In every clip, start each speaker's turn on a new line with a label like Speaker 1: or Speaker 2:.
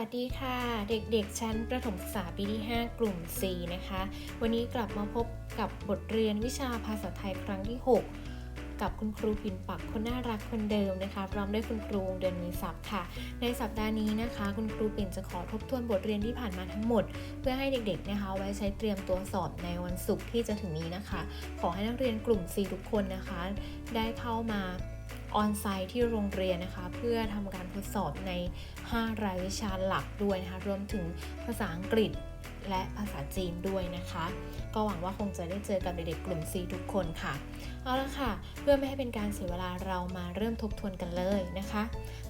Speaker 1: วัสดีค่ะเด็กๆ ชั้นประถมศึกษาปีที่ 5 กลุ่ม C นะคะ วันนี้กลับมาพบกับบทเรียนวิชาภาษาไทยครั้งที่ 6 กับคุณครูปิ่นปักคนน่ารักคนเดิมนะคะพร้อมด้วยคุณครูเดือนมีศัพท์ค่ะ ในสัปดาห์นี้นะคะ คุณครูปิ่นจะขอทบทวนบทเรียนที่ผ่านมาทั้งหมด เพื่อให้เด็กๆนะคะไว้ใช้เตรียมตัวสอบในวันศุกร์ที่จะถึงนี้นะคะ ขอให้นักเรียนกลุ่ม C ทุกคนนะคะ ได้เข้ามา ออนไซต์ที่โรงเรียนนะคะ เพื่อทำการทดสอบใน 5 รายวิชาหลักด้วยนะคะ รวมถึงภาษาอังกฤษและภาษาจีนด้วยนะคะ ก็หวังว่าคงจะได้เจอกับเด็กๆกลุ่ม C ทุกคนค่ะ เอาละค่ะ เพื่อไม่ให้เป็นการเสียเวลาเรามาเริ่มทบทวนกันเลยนะคะ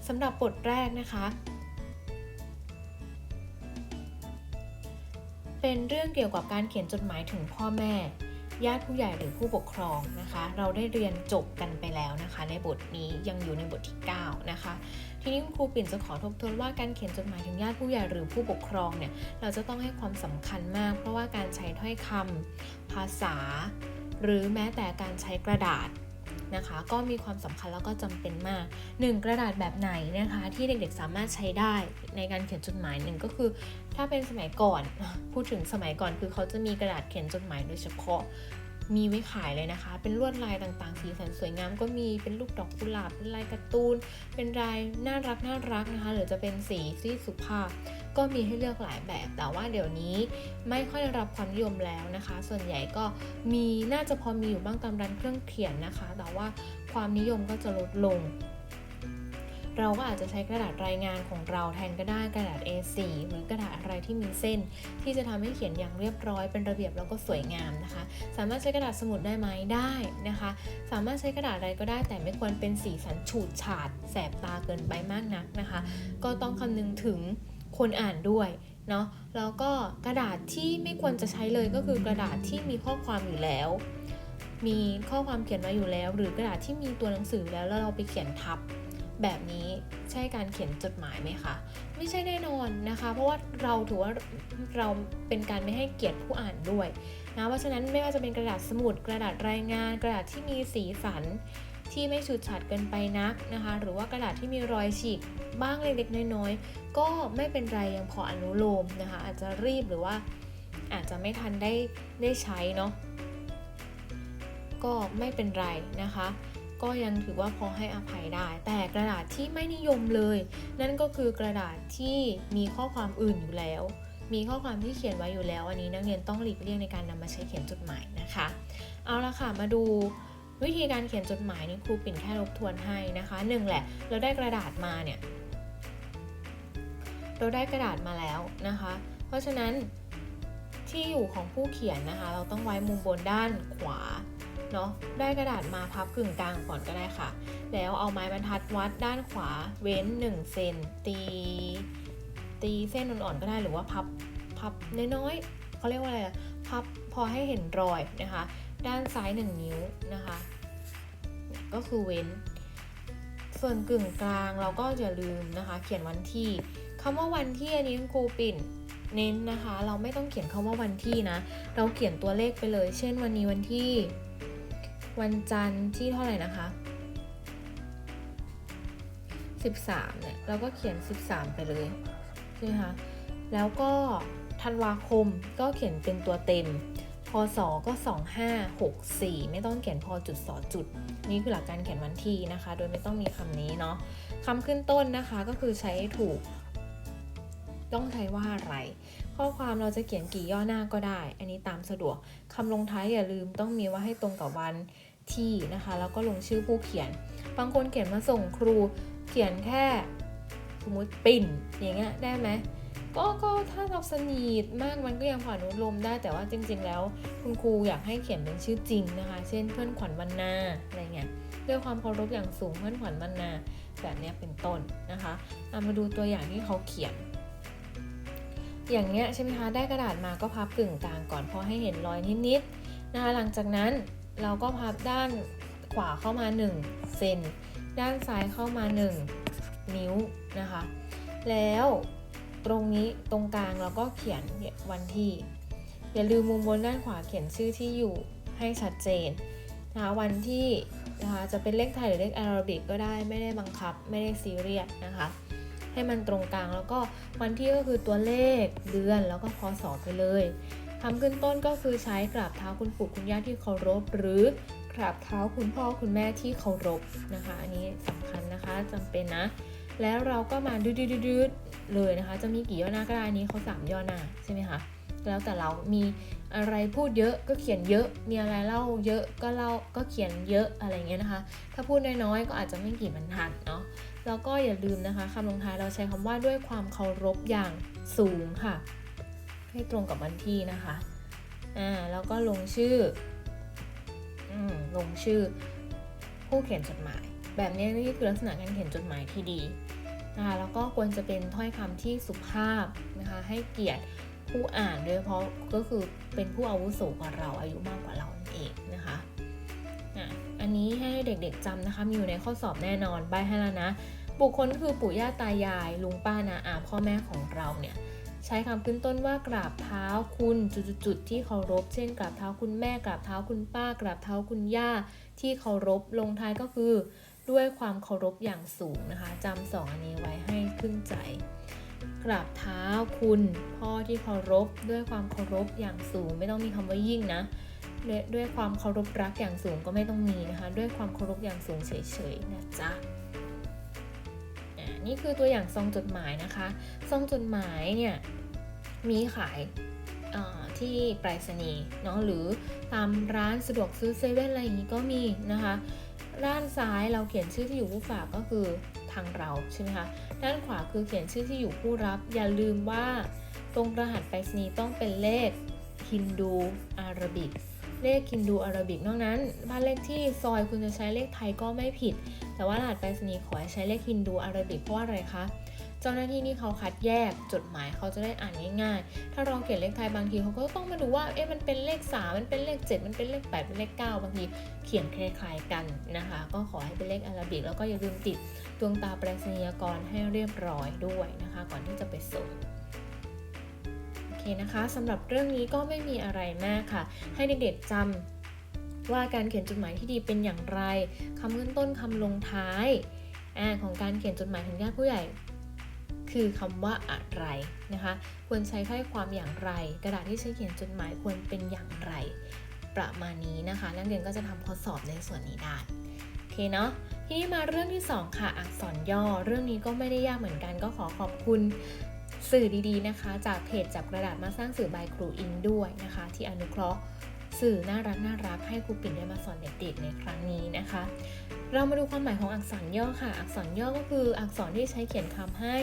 Speaker 1: สำหรับบทแรกนะคะ เป็นเรื่องเกี่ยวกับการเขียนจดหมายถึงพ่อแม่ ญาติผู้ใหญ่หรือผู้ปกครองนะคะ เราได้เรียนจบกันไปแล้วนะคะ ในบทนี้ยังอยู่ในบทที่ 9 นะคะ ทีนี้คุณครูปิ่นจะขอทบทวนว่าการเขียนจดหมายถึงญาติผู้ใหญ่หรือผู้ปกครองเนี่ยเราจะต้องให้ความสำคัญมาก เพราะว่าการใช้ถ้อยคำภาษา หรือแม้แต่การใช้กระดาษ นะคะ ก็มีความสำคัญแล้วก็จำเป็นมาก 1. กระดาษแบบไหนนะคะ ที่เด็กๆสามารถใช้ได้ในการเขียนจดหมายหนึ่งก็คือ ถ้าเป็นสมัยก่อน พูดถึงสมัยก่อนคือเขาจะมีกระดาษเขียนจดหมายโดยเฉพาะ มีไว้ขายเลยนะคะ เป็นลวดลายต่างๆ สีสันสวยงามก็มี เป็นลูกดอกกุหลาบ เป็นลายการ์ตูน เป็นลายน่ารักน่ารักนะคะ หรือจะเป็นสีที่สุภาพ ก็มีให้เลือกหลายแบบ แต่ว่าเดี๋ยวนี้ไม่ค่อยได้รับความนิยมแล้วนะคะ ส่วนใหญ่ก็มี น่าจะพอมีอยู่บ้างตามร้านเครื่องเขียนนะคะ แต่ว่าความนิยมก็จะลดลง เราก็อาจจะใช้กระดาษรายงานของเราแทนก็ได้กระดาษ A4 หรือกระดาษอะไรที่มีเส้น ที่จะทำให้เขียนอย่างเรียบร้อยเป็นระเบียบแล้วก็สวยงามนะคะ สามารถใช้กระดาษสมุดได้ไหมได้นะคะ สามารถใช้กระดาษอะไรก็ได้ แต่ไม่ควรเป็นสีสันฉูดฉาด แสบตาเกินไปมากนักนะคะ ก็ต้องคำนึงถึงคนอ่านด้วยเนาะแล้วก็กระดาษที่ไม่ควรจะใช้เลยก็คือกระดาษที่มีข้อความอยู่แล้ว มีข้อความเขียนไว้อยู่แล้ว หรือกระดาษที่มีตัวหนังสือแล้วแล้วเราไปเขียนทับ แบบนี้ใช่การเขียนจดหมายไหมคะ ไม่ใช่แน่นอนนะคะ เพราะว่าเราถือว่าเราเป็นการไม่ให้เกียรติผู้อ่านด้วยนะเพราะฉะนั้นไม่ว่าจะเป็นกระดาษสมุด กระดาษรายงาน กระดาษที่มีสีสันที่ไม่ฉูดฉาดเกินไปนักนะคะ หรือว่ากระดาษที่มีรอยฉีกบ้างเล็กๆน้อยๆ ก็ไม่เป็นไรยังพออนุโลมนะคะ อาจจะรีบหรือว่าอาจจะไม่ทันได้ได้ใช้เนาะก็ไม่เป็นไรนะคะ ก็ยังถือว่าพอให้อภัยได้ แต่กระดาษที่ไม่นิยมเลย นั่นก็คือกระดาษที่มีข้อความอื่นอยู่แล้ว มีข้อความที่เขียนไว้อยู่แล้ว อันนี้นักเรียนต้องหลีกเลี่ยงในการนำมาใช้เขียนจดหมายนะคะ เอาละค่ะมาดูวิธีการเขียนจดหมายนี่ครูปิ่นแค่ทบทวนให้นะคะหนึ่งแหละ เราได้กระดาษมาเนี่ยเราได้กระดาษมาแล้วนะคะ เพราะฉะนั้นที่อยู่ของผู้เขียนนะคะ เราต้องไว้มุมบนด้านขวา เนาะได้กระดาษมาพับกึ่งกลางก่อนก็ได้ค่ะ แล้วเอาไม้บรรทัดวัดด้านขวาเว้น 1 เซนตี ตีเส้นอ่อนๆก็ได้หรือว่าพับพับน้อยๆเขาเรียกว่าอะไรพับพอให้เห็นรอยนะคะ ด้านซ้าย 1 นิ้วนะคะ ก็คือเว้น ส่วนกึ่งกลางเราก็อย่าลืมนะคะ เขียนวันที่คำว่าวันที่อันนี้ครูปิ่นเน้นนะคะ เราไม่ต้องเขียนคำว่าวันที่นะ เราเขียนตัวเลขไปเลย เช่นวันนี้วันที่ วันจันทร์ที่เท่าไหร่นะคะ 13เนี่ยเราก็เขียน 13 ไปเลยใช่ไหมคะแล้วก็ธันวาคมก็เขียนเป็นตัวเต็ม พศก็ 2564 ไม่ต้องเขียนพอจุดสอจุด นี่คือหลักการเขียนวันที่นะคะ โดยไม่ต้องมีคำนี้เนาะคำขึ้นต้นนะคะก็คือใช้ถูก ต้องใช้ว่าอะไร ข้อความเราจะเขียนกี่ย่อหน้าก็ได้ อันนี้ตามสะดวกคำลงท้ายอย่าลืมต้องมีว่าให้ตรงกับวันที่นะคะ แล้วก็ลงชื่อผู้เขียน บางคนเขียนมาส่งครูเขียนแค่สมมติปิ่นอย่างเงี้ยได้ไหมก็ก็ถ้าเราสนิทมากมันก็ยังผ่านอนุโลมได้แต่ว่าจริง ๆ แล้ว คุณครูอยากให้เขียนเป็นชื่อจริงนะคะ เช่นเพื่อนขวัญวรรณาอะไรเงี้ยด้วยความเคารพอย่างสูงเพื่อนขวัญวรรณาแบบเนี้ยเป็นต้นนะคะเอามาดูตัวอย่างที่เขาเขียน อย่างเงี้ยใช่ไหมคะ ได้กระดาษมาก็พับกึ่งกลางก่อนพอให้เห็นรอยนิดๆนะคะ หลังจากนั้นเราก็พับด้านขวาเข้ามา1เซน ด้านซ้ายเข้ามา 1 นิ้วนะคะ แล้วตรงนี้ตรงกลางเราก็เขียนวันที่ อย่าลืมมุมบนด้านขวาเขียนชื่อที่อยู่ให้ชัดเจนนะคะวันที่นะคะจะเป็นเลขไทยหรือเลขอาราบิกก็ได้ไม่ได้บังคับไม่ได้ซีเรียสนะคะ ให้มันตรงกลาง แล้วก็วันที่ก็คือตัวเลขเดือนแล้วก็พศไปเลยคำขึ้นต้นก็คือใช้กราบเท้าคุณปู่คุณย่าที่เคารพ หรือกราบเท้าคุณพ่อคุณแม่ที่เคารพนะคะ อันนี้สำคัญนะคะจำเป็นนะ แล้วเราก็มาดืดๆๆเลยนะคะ จะมีกี่ย่อหน้าก็ได้อันนี้เขาสามย่อหน้าใช่ไหมคะแล้วแต่เรามีอะไรพูดเยอะก็เขียนเยอะ มีอะไรเล่าเยอะก็เล่าก็เขียนเยอะอะไรเงี้ยนะคะ ถ้าพูดน้อยๆก็อาจจะไม่กี่บรรทัดเนาะ แล้วก็อย่าลืมนะคะคำลงท้ายเราใช้คำว่าด้วยความเคารพอย่างสูงค่ะ ให้ตรงกับวันที่นะคะอ่าแล้วก็ลงชื่ออืมลงชื่อผู้เขียนจดหมาย แบบนี้นี่คือลักษณะการเขียนจดหมายที่ดีนะคะแล้วก็ควรจะเป็นถ้อยคำที่สุภาพนะคะให้เกียรติผู้อ่านโดยเฉพาะก็คือเป็นผู้อาวุโสกว่าเราอายุมากกว่าเรานั่นเองนะคะ นี้ให้เด็กๆจำนะคะ มีอยู่ในข้อสอบแน่นอนใบให้แล้วนะ บุคคลคือปู่ย่าตายาย ลุงป้านาอาพ่อแม่ของเราเนี่ยใช้คำขึ้นต้นว่ากราบเท้าคุณจุดๆที่เคารพ เช่นกราบเท้าคุณแม่กราบเท้าคุณป้ากราบเท้าคุณย่าที่เคารพลงท้ายก็คือ ด้วยความเคารพอย่างสูงนะคะจำสองอันนี้ไว้ให้ขึ้นใจกราบเท้าคุณ พ่อที่เคารพด้วยความเคารพอย่างสูง ไม่ต้องมีคำว่ายิ่งนะ ด้วยความเคารพรักอย่างสูงก็ไม่ต้องมีนะคะ ด้วยความเคารพอย่างสูงเฉยๆนะจ๊ะอ่านี่คือตัวอย่างซองจดหมายนะคะซองจดหมายเนี่ยมีขายที่ไปรษณีย์เนาะหรือตามร้านสะดวกซื้อเซเว่นอะไรอย่างนี้ก็มีนะคะด้านซ้ายเราเขียนชื่อที่อยู่ผู้ฝากก็คือทางเราใช่ไหมคะด้านขวาคือเขียนชื่อที่อยู่ผู้รับ อย่าลืมว่าตรงรหัสไปรษณีย์ต้องเป็นเลขฮินดูอารบิก เลขคินดูอาราบิกนอกนั้น บ้านเลขที่ซอยคุณจะใช้เลขไทยก็ไม่ผิด แต่ว่ารหัสไปรษณีย์ขอให้ใช้เลขคินดูอาราบิกเพราะว่าอะไรคะ เจ้าหน้าที่นี่เขาคัดแยกจดหมายเขาจะได้อ่านง่ายๆ ถ้าเราเขียนเลขไทยบางทีเขาก็ต้องมาดูว่า เอ๊ะ มันเป็นเลข 3 มันเป็นเลข 7 มันเป็นเลข 8 เป็นเลข 9 บางทีเขียนคล้ายๆกันนะคะ ก็ขอให้เป็นเลขอาราบิกแล้วก็อย่าลืมติดดวงตาไปรษณียกรให้เรียบร้อยด้วยนะคะ ก่อนที่จะไปส่ง เคนะคะสำหรับเรื่องนี้ก็ไม่มีอะไรมากค่ะ ให้เด็กๆจำว่าการเขียนจดหมายที่ดีเป็นอย่างไรคำขึ้นต้นคำลงท้ายอของการเขียนจดหมายถึงญาติผู้ใหญ่ คือคำว่าอะไรนะคะ ควรใช้ถ้อยความอย่างไร กระดาษที่ใช้เขียนจดหมายควรเป็นอย่างไร ประมาณนี้นะคะ นักเรียนก็จะทำข้อสอบในส่วนนี้ได้โอเคเนาะทีนี้มาเรื่องที่ 2 ค่ะ อักษรย่อ เรื่องนี้ก็ไม่ได้ยากเหมือนกันก็ขอขอบคุณ สื่อดีๆนะคะ จากเพจจับกระดาษมาสร้างสื่อบายครูอิงด้วยนะคะ ที่อนุเคราะห์สื่อน่ารักน่ารักให้ครูปิ่นได้มาสอนเด็กๆในครั้งนี้นะคะ เรามาดูความหมายของอักษรย่อค่ะ อักษรย่อก็คืออักษรที่ใช้เขียนคำให้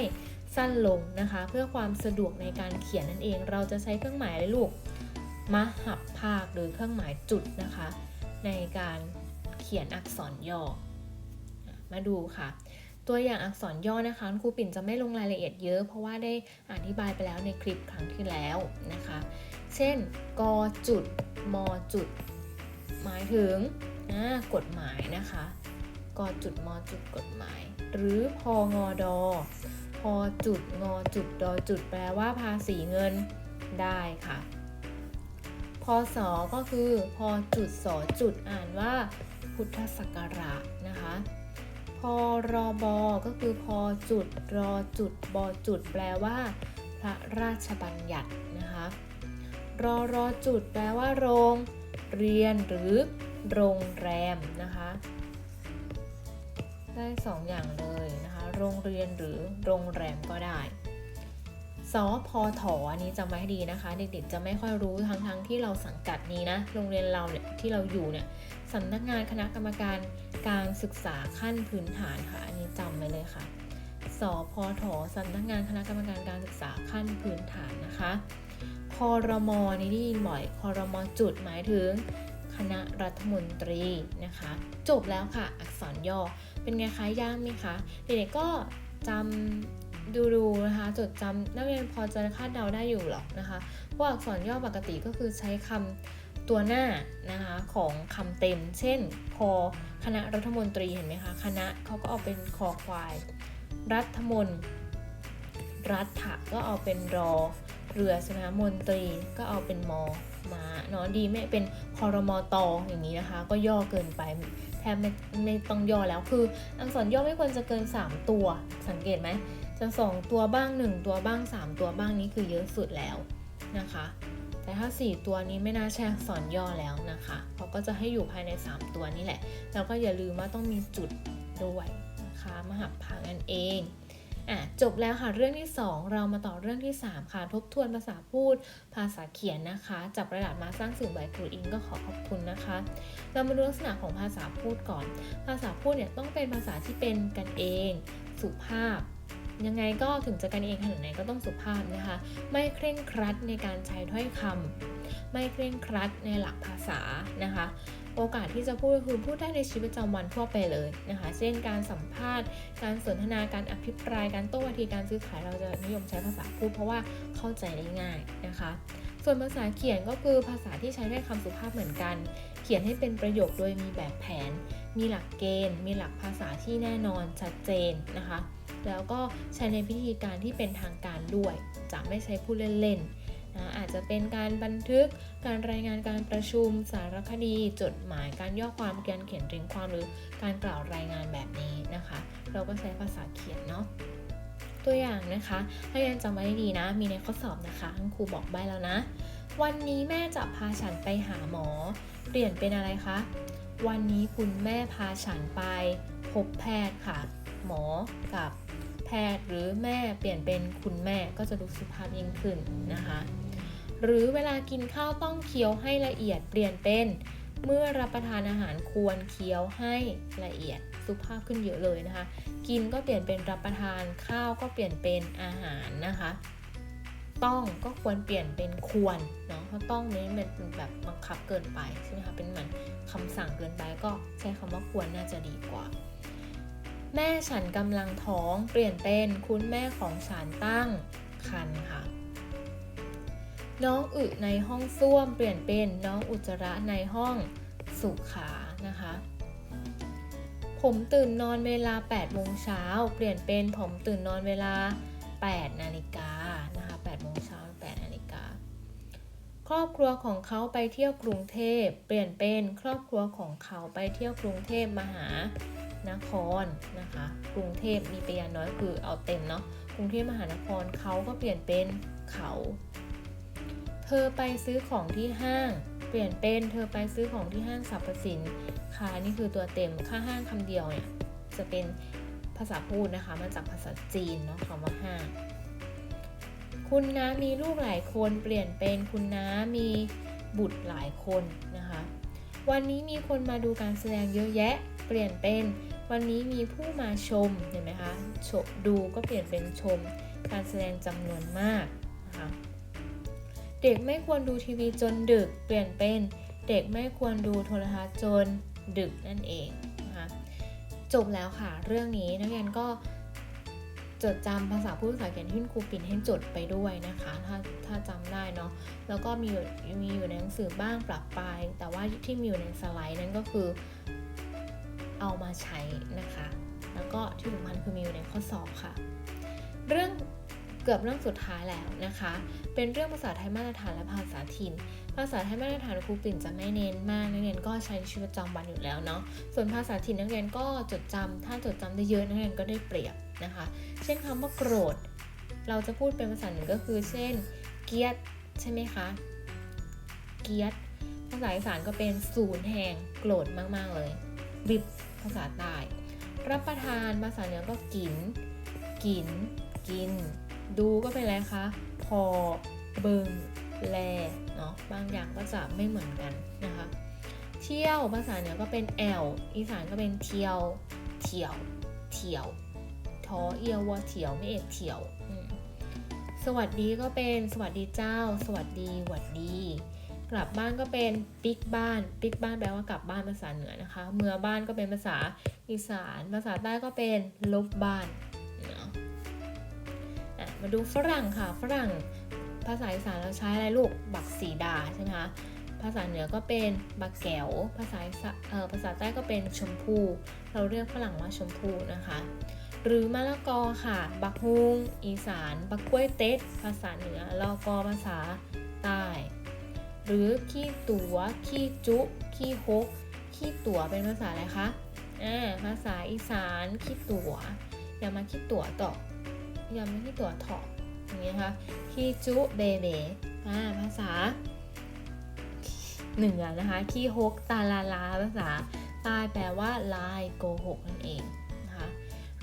Speaker 1: สั้นลงนะคะ เพื่อความสะดวกในการเขียนนั่นเอง เราจะใช้เครื่องหมายอะไรลูกมหับภาคหรือเครื่องหมายจุดนะคะ ในการเขียนอักษรย่อมาดูค่ะ ตัวอย่างอักษรย่อนะคะครูปิ่นจะไม่ลงรายละเอียดเยอะ เพราะว่าได้อธิบายไปแล้วในคลิปครั้งที่แล้วนะคะ เช่นกจุดมจุด หมายถึงกฎหมายนะคะกจุดมจุดกฎหมาย หรือพงดอพจุดงจุดดจุดแปลว่าภาษีเงินได้ค่ะพศก็คือพจุดสจุดอ่านว่าพุทธศักราชนะคะ พรบก็คือพอจุดรอจุดบจุดแปลว่า พระราชบัญญัตินะคะรอรอจุดแปลว่า โรงเรียนหรือโรงแรมนะคะได้สองอย่างเลยนะคะโรงเรียนหรือโรงแรมก็ได้สอพทอันนี้จำไว้ให้ดีนะคะ เด็กๆจะไม่ค่อยรู้ทั้งทั้งๆที่เราสังกัดนี้นะโรงเรียนเราเนี่ยที่เราอยู่เนี่ย สำนักงานคณะกรรมการการศึกษาขั้นพื้นฐานค่ะ อันนี้จำไว้เลยค่ะ สพทสำนักงานคณะกรรมการการศึกษาขั้นพื้นฐานนะคะคอรมอนี่ได้ยินบ่อยคอรมอจุดหมายถึงคณะรัฐมนตรีนะคะ จบแล้วค่ะ อักษรย่อ เป็นไงคะยากไหมคะ เด็กๆก็จำดูดูๆนะคะ จดจำนักเรียนพอจะคาดเดาได้อยู่หรอกนะคะพราะอักษรย่อปกติก็คือใช้คำ ตัวหน้านะคะของคำเต็ม เช่นพอคณะรัฐมนตรีเห็นไหมคะคณะเขาก็เอาเป็นคอควาย รัฐมนรัฐะก็เอาเป็นรอ เรือใช่ไหมคะมนตรีก็เอาเป็นมอมาเนาะดีไม่เป็นคอรมอตออย่างนี้นะคะ ก็ย่อเกินไปแทบไม่ไม่ต้องย่อแล้วคือ อักษรย่อไม่ควรจะเกิน 3 ตัว สังเกตไหมจจะสองตัวบ้างหนึ่งตัวบ้างสามตัวบ้างนี้คือเยอะสุดแล้วนะคะ แต่ถ้า 4 ตัวนี้ไม่น่าใช่อักษรย่อแล้วนะคะเขาก็จะให้อยู่ภายใน 3 ตัวนี่แหละ แล้วก็อย่าลืมว่าต้องมีจุดด้วยนะคะมหาพางันเองอะจบแล้วค่ะเรื่องที่ 2 เรามาต่อเรื่องที่ 3 ค่ะทบทวนภาษาพูดภาษาเขียนนะคะจับกระดาษมาสร้างสื่อใบครูอิงก็ขอขอบคุณนะคะ เรามาดูลักษณะของภาษาพูดก่อน ภาษาพูดเนี่ยต้องเป็นภาษาที่เป็นกันเอง สุภาพ ยังไงก็ถึงจะกันเองขนาดไหนก็ต้องสุภาพนะคะ ไม่เคร่งครัดในการใช้ถ้อยคำไม่เคร่งครัดในหลักภาษานะคะ โอกาสที่จะพูดก็คือพูดได้ในชีวิตประจำวันทั่วไปเลยนะคะ เช่นการสัมภาษณ์ การสนทนาการอภิปรายการโต้วาทีการซื้อขายเราจะนิยมใช้ภาษาพูดเพราะว่าเข้าใจได้ง่ายนะคะ ส่วนภาษาเขียนก็คือภาษาที่ใช้ได้คำสุภาพเหมือนกัน เขียนให้เป็นประโยคโดยมีแบบแผน มีหลักเกณฑ์ มีหลักภาษาที่แน่นอนชัดเจนนะคะ แล้วก็ใช้ในพิธีการที่เป็นทางการด้วย จะไม่ใช้พูดเล่นๆนะอาจจะเป็นการบันทึกการรายงานการประชุม สารคดี จดหมายการย่อความการเขียนเรียงความหรือการกล่าวรายงานแบบนี้นะคะ เราก็ใช้ภาษาเขียนเนาะตัวอย่างนะคะให้ยังจำไว้ดีนะ มีในข้อสอบนะคะทั้งครูบอกใบแล้วนะ วันนี้แม่จะพาฉันไปหาหมอ เปลี่ยนเป็นอะไรคะ วันนี้คุณแม่พาฉันไปพบแพทย์ค่ะ หมอกับแพทย์หรือแม่เปลี่ยนเป็นคุณแม่ก็จะดูสุภาพยิ่งขึ้นนะคะ หรือเวลากินข้าวต้องเคี้ยวให้ละเอียดเปลี่ยนเป็น เมื่อรับประทานอาหารควรเคี้ยวให้ละเอียดสุภาพขึ้นเยอะเลยนะคะ กินก็เปลี่ยนเป็นรับประทานข้าวก็เปลี่ยนเป็นอาหารนะคะ ต้องก็ควรเปลี่ยนเป็นควรเนาะเพราะต้องนี้มันเป็นแบบบังคับเกินไปใช่ไหมคะเป็นเหมือนคำสั่งเกินไปก็ใช้คำว่าควรน่าจะดีกว่า แม่ฉันกำลังท้องเปลี่ยนเป็นคุณแม่ของฉันตั้งครรภ์ค่ะ น้องอึในห้องส้วมเปลี่ยนเป็นน้องอุจจาระในห้องสุขานะคะ ผมตื่นนอนเวลา8โมงเช้าเปลี่ยนเป็นผมตื่นนอนเวลา 8 นาฬิกานะคะ8โมงเช้า8นาฬิกาครอบครัวของเขาไปเที่ยวกรุงเทพ เปลี่ยนเป็นครอบครัวของเขาไปเที่ยวกรุงเทพมหา นครนะคะ กรุงเทพมีไปยาน้อยคือเอาเต็มเนาะกรุงเทพมหานครเขาก็เปลี่ยนเป็นเขา เธอไปซื้อของที่ห้าง เปลี่ยนเป็นเธอไปซื้อของที่ห้างสรรพสินค้านี่คือตัวเต็มค่าห้างคำเดียวเนี่ยจะเป็นภาษาพูดนะคะมาจากภาษาจีนเนาะคำว่าห้างคุณน้ามีลูกหลายคนเปลี่ยนเป็นคุณน้ามีบุตรหลายคนนะคะ วันนี้มีคนมาดูการแสดงเยอะแยะ เปลี่ยนเป็น วันนี้มีผู้มาชมเห็นไหมคะชดูก็เปลี่ยนเป็นชม การแสดงจำนวนมากนะคะเด็กไม่ควรดูทีวีจนดึกเปลี่ยนเป็นเด็กไม่ควรดูโทรทัศน์จนดึกนั่นเองนะคะจบแล้วค่ะเรื่องนี้นักเรียนก็จดจำภาษาพูดภาษาเขียนที่คุณครูปิ่นให้จดไปด้วยนะคะ ถ้าถ้าจำได้เนาะแล้วก็มีอยู่มีอยู่ในหนังสือบ้างปรับไป แต่ว่าที่มีอยู่ในสไลด์นั้นก็คือ เอามาใช้นะคะ แล้วก็ที่สำคัญคือมีอยู่ในข้อสอบค่ะ เรื่องเกือบเรื่องสุดท้ายแล้วนะคะ เป็นเรื่องภาษาไทยมาตรฐานและภาษาถิ่น ภาษาไทยมาตรฐานครูปิ่นจะไม่เน้นมากนักเรียนก็ใช้ในชีวิตประจำวันอยู่แล้วเนาะ ส่วนภาษาถิ่นนักเรียนก็จดจำถ้าจดจำได้เยอะนักเรียนก็ได้เปรียบนะคะ เช่นคำว่าโกรธ เราจะพูดเป็นภาษาหนึ่งก็คือ เช่น เกียดใช่ไหมคะ เกียดภาษาอีสานก็เป็นศูนย์แห่งโกรธมาก ๆ เลย บิบ ภาษาใต้ รับประทานภาษาเหนือก็กิน กิน กิน ดูก็เป็นอะไรคะ พอ เบิงแล เนาะ บางอย่างก็จะไม่เหมือนกันนะคะ เที่ยวภาษาเหนือก็เป็นแอล อีสานก็เป็นเที่ยว เที่ยว เที่ยว ทอเอียววเที่ยวไม่เอกเที่ยว สวัสดีก็เป็นสวัสดีเจ้า สวัสดีหวัดดี กลับบ้านก็เป็นปิกบ้านปิกบ้านแปลว่ากลับบ้านภาษาเหนือนะคะ เมือบ้านก็เป็นภาษาอีสาน ภาษาใต้ก็เป็นลบบ้านนะมาดูฝรั่งค่ะ ฝรั่งภาษาอีสานเราใช้อะไรลูก บักสีดาใช่ไหมคะ ภาษาเหนือก็เป็นบักแก้ว ภาษาเอ่อภาษาใต้ก็เป็นชมพู เราเรียกฝรั่งว่าชมพูนะคะ หรือมะละกอค่ะ บักฮุงอีสาน บักกล้วยเต๊ดภาษาเหนือละกอภาษาใต้ หรือขี้ตัวขี้จุ ขี้ฮก ขี้ตัวเป็นภาษาอะไรคะอ่าภาษาอีสาน ขี้ตัวอย่ามาขี้ตัวต่อย้ำไว้ที่ตัวถออย่างนี้นะคะคีจุเบเบอ่าภาษาเหนือนะคะคีฮกตาลาลาภาษาใต้แปลว่าลายโกหกนั่นเอง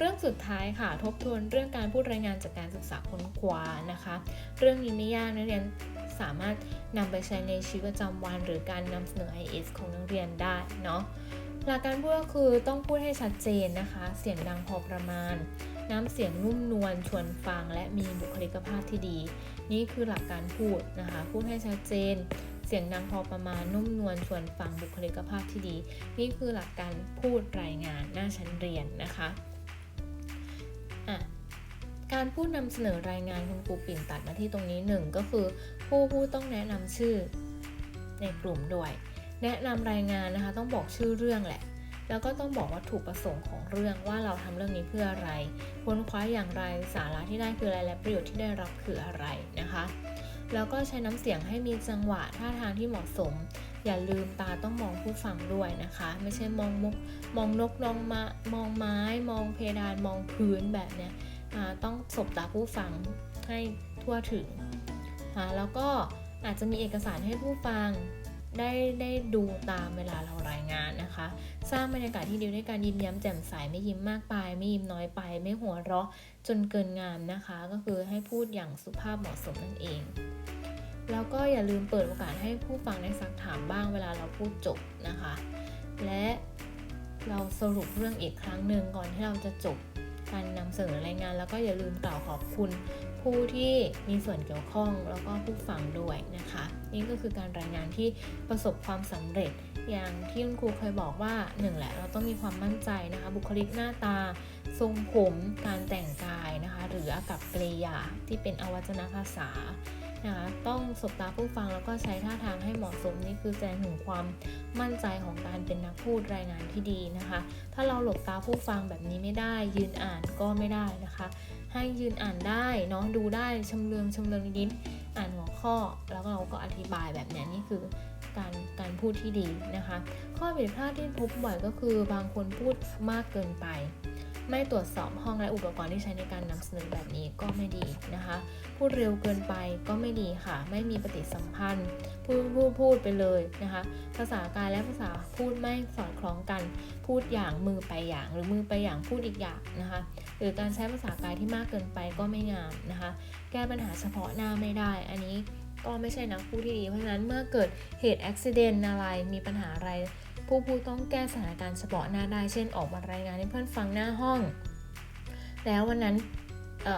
Speaker 1: เรื่องสุดท้ายค่ะทบทวนเรื่องการพูดรายงานจากการศึกษาค้นคว้านะคะ เรื่องนี้ไม่ยากนักเรียนสามารถนำไปใช้ในชีวิตประจำวัน หรือการนำเสนอ IS ของนักเรียนได้เนาะหลักการพูดก็คือต้องพูดให้ชัดเจนนะคะ เสียงดังพอประมาณ น้ำเสียงนุ่มนวลชวนฟัง และมีบุคลิกภาพที่ดี นี่คือหลักการพูดนะคะ พูดให้ชัดเจน เสียงดังพอประมาณนุ่มนวลชวนฟังบุคลิกภาพที่ดี นี่คือหลักการพูดรายงานหน้าชั้นเรียนนะคะอะ การพูดนำเสนอรายงานคุณครูปิ่นตัดมาที่ตรงนี้หนึ่งก็คือ ผู้พูดต้องแนะนำชื่อในกลุ่มด้วย แนะนำรายงานนะคะต้องบอกชื่อเรื่องแหละ แล้วก็ต้องบอกวัตถุประสงค์ของเรื่องว่าเราทำเรื่องนี้เพื่ออะไรค้นคว้าอย่างไรสาระที่ได้คืออะไรและประโยชน์ที่ได้รับคืออะไรนะคะ แล้วก็ใช้น้ำเสียงให้มีจังหวะท่าทางที่เหมาะสม อย่าลืมตาต้องมองผู้ฟังด้วยนะคะ ไม่ใช่มองมุกมองนกมองมามองไม้ มองเพดานมองพื้นแบบเนี้ย ต้องสบตาผู้ฟังให้ทั่วถึงแล้วก็อาจจะมีเอกสารให้ผู้ฟังได้ได้ดูตามเวลาเรารายงานนะคะ สร้างบรรยากาศที่ดีด้วยการยิ้มย้มแจ่มใสไม่ยิ้มมากไป ไม่ยิ้มน้อยไป ไม่หัวเราะจนเกินงามนะคะ ก็คือให้พูดอย่างสุภาพเหมาะสมนั่นเอง แล้วก็อย่าลืมเปิดโอกาสให้ผู้ฟังได้ซักถามบ้างเวลาเราพูดจบนะคะ และเราสรุปเรื่องอีกครั้งหนึ่งก่อนที่เราจะจบ การนำเสนอรายงาน แล้วก็อย่าลืมกล่าวขอบคุณผู้ที่มีส่วนเกี่ยวข้องแล้วก็ผู้ฟังด้วยนะคะ นี่ก็คือการรายงานที่ประสบความสำเร็จ อย่างที่คุณครูเคยบอกว่าหนึ่งแหละเราต้องมีความมั่นใจนะคะ บุคลิกหน้าตา ทรงผม การแต่งกายนะคะ หรืออากับกริยาที่เป็นอวัจนภาษา นะคะต้องสบตาผู้ฟังแล้วก็ใช้ท่าทางให้เหมาะสมนี่คือแสดงถึงความมั่นใจของการเป็นนักพูดรายงานที่ดีนะคะ ถ้าเราหลบตาผู้ฟังแบบนี้ไม่ได้ ยืนอ่านก็ไม่ได้นะคะ ให้ยืนอ่านได้เนาะดูได้ชำเลืองชำเลืองนิดๆอ่านหัวข้อ แล้วเราก็อธิบายแบบนี้นี่คือการการพูดที่ดีนะคะ ข้อผิดพลาดที่พบบ่อยก็คือบางคนพูดมากเกินไป ไม่ตรวจสอบห้องและอุปกรณ์ที่ใช้ในการนำเสนอแบบนี้ก็ไม่ดีนะคะ พูดเร็วเกินไปก็ไม่ดีค่ะ ไม่มีปฏิสัมพันธ์ พูดพูดพูดไปเลยนะคะ ภาษากายและภาษาพูดไม่สอดคล้องกัน พูดอย่างมือไปอย่าง หรือมือไปอย่างพูดอีกอย่างนะคะ หรือการใช้ภาษากายที่มากเกินไปก็ไม่งามนะคะ แก้ปัญหาเฉพาะหน้าไม่ได้ อันนี้ก็ไม่ใช่นักพูดที่ดี เพราะฉะนั้นเมื่อเกิดเหตุอุบิเหตุอะไรมีปัญหาอะไร ผู้พูดต้องแก้สถานการณ์เฉพาะหน้าได้เช่นออกมารายงานให้เพื่อนฟังหน้าห้อง แล้ววันนั้นเ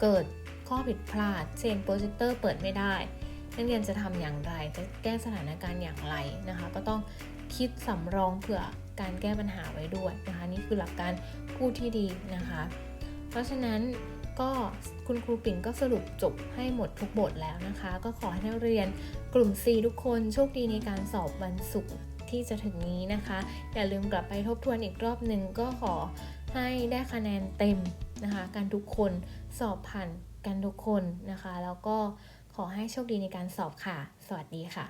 Speaker 1: เกิดข้อผิดพลาด เช่นโปรเจคเตอร์เปิดไม่ได้ นักเรียนจะทำอย่างไร จะแก้สถานการณ์อย่างไรนะคะ ก็ต้องคิดสำรองเผื่อการแก้ปัญหาไว้ด้วยนะคะนี่คือหลักการพูดที่ดีนะคะ เพราะฉะนั้นก็คุณครูปิ่นก็สรุปจบให้หมดทุกบทแล้วนะคะ ก็ขอให้นักเรียนกลุ่ม C ทุกคนโชคดีในการสอบวันศุกร์ ที่จะถึงนี้นะคะ อย่าลืมกลับไปทบทวนอีกรอบหนึ่งก็ขอให้ได้คะแนนเต็มนะคะกันทุกคนสอบผ่านกันทุกคนนะคะ แล้วก็ขอให้โชคดีในการสอบค่ะ สวัสดีค่ะ